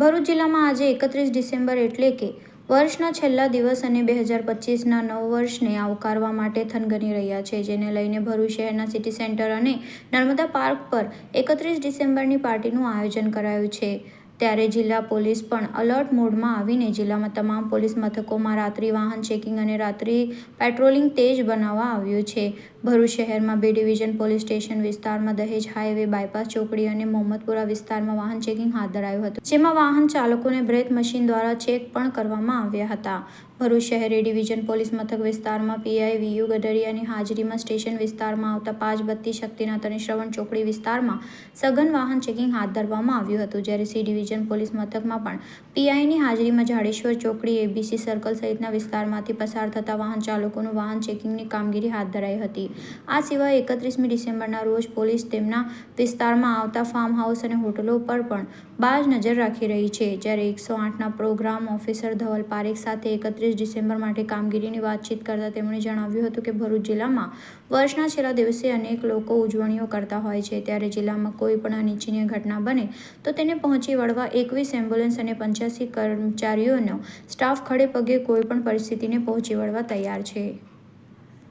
ભરૂચ જિલ્લામાં આજે એકત્રીસ ડિસેમ્બર એટલે કે વર્ષના છેલ્લા દિવસ અને બે હજાર પચીસના નવ વર્ષને આવકારવા માટે થનગની રહ્યા છે, જેને લઈને ભરૂચ શહેરના સિટી સેન્ટર અને નર્મદા પાર્ક પર એકત્રીસ ડિસેમ્બરની પાર્ટીનું આયોજન કરાયું છે. ત્યારે જિલ્લા પોલીસ પણ અલર્ટ મોડમાં આવીને જિલ્લામાં તમામ પોલીસ મથકોમાં રાત્રિ વાહન ચેકિંગ અને રાત્રિ પેટ્રોલિંગ તેજ બનાવવા આવ્યું છે. ભરૂચ શહેરમાં બે ડિવિઝન પોલીસ સ્ટેશન વિસ્તારમાં દહેજ હાઈવે બાયપાસ ચોકડી અને મોહમ્મદપુરા વિસ્તારમાં વાહન ચેકિંગ હાથ ધરાયું હતું, જેમાં વાહન ચાલકોને બ્રેથ મશીન દ્વારા ચેક પણ કરવામાં આવ્યા હતા. ભરૂચ શહેરી ડિવિઝન પોલીસ મથક વિસ્તારમાં પીઆઈ વીયુ ગડરિયાની હાજરીમાં સ્ટેશન વિસ્તારમાં આવતા પાંચ બત્તી શક્તિનાથ અને શ્રવણ ચોકડી વિસ્તારમાં સઘન વાહન ચેકિંગ હાથ ધરવામાં આવ્યું હતું, જ્યારે સી ડિવિઝન પોલીસ મથકમાં પણ પીઆઈની હાજરીમાં જાડેશ્વર ચોકડી, એબીસી સર્કલ સહિતના વિસ્તારમાંથી પસાર થતા વાહન ચાલકોનું વાહન ચેકિંગની કામગીરી હાથ ધરાઈ હતી. આ સિવાય એકત્રીસમી ડિસેમ્બરના રોજ પોલીસ તેમના વિસ્તારમાં આવતા ફાર્મ હાઉસ અને હોટલો પર પણ બાજ નજર રાખી રહી છે. જ્યારે એકસો આઠના પ્રોગ્રામ ઓફિસર ધવલ પારેખ સાથે એકત્રીસ ડિસેમ્બર માટે કામગીરીની વાતચીત કરતાં તેમણે જણાવ્યું હતું કે ભરૂચ જિલ્લામાં વર્ષના છેલ્લા દિવસે અનેક લોકો ઉજવણીઓ કરતા હોય છે. ત્યારે જિલ્લામાં કોઈ પણ અનિચ્છનીય ઘટના બને તો તેને પહોંચી વળવા એકવીસ એમ્બ્યુલન્સ અને પંચ્યાસી કર્મચારીઓનો સ્ટાફ ખડે પગે કોઈ પણ પરિસ્થિતિને પહોંચી વળવા તૈયાર છે.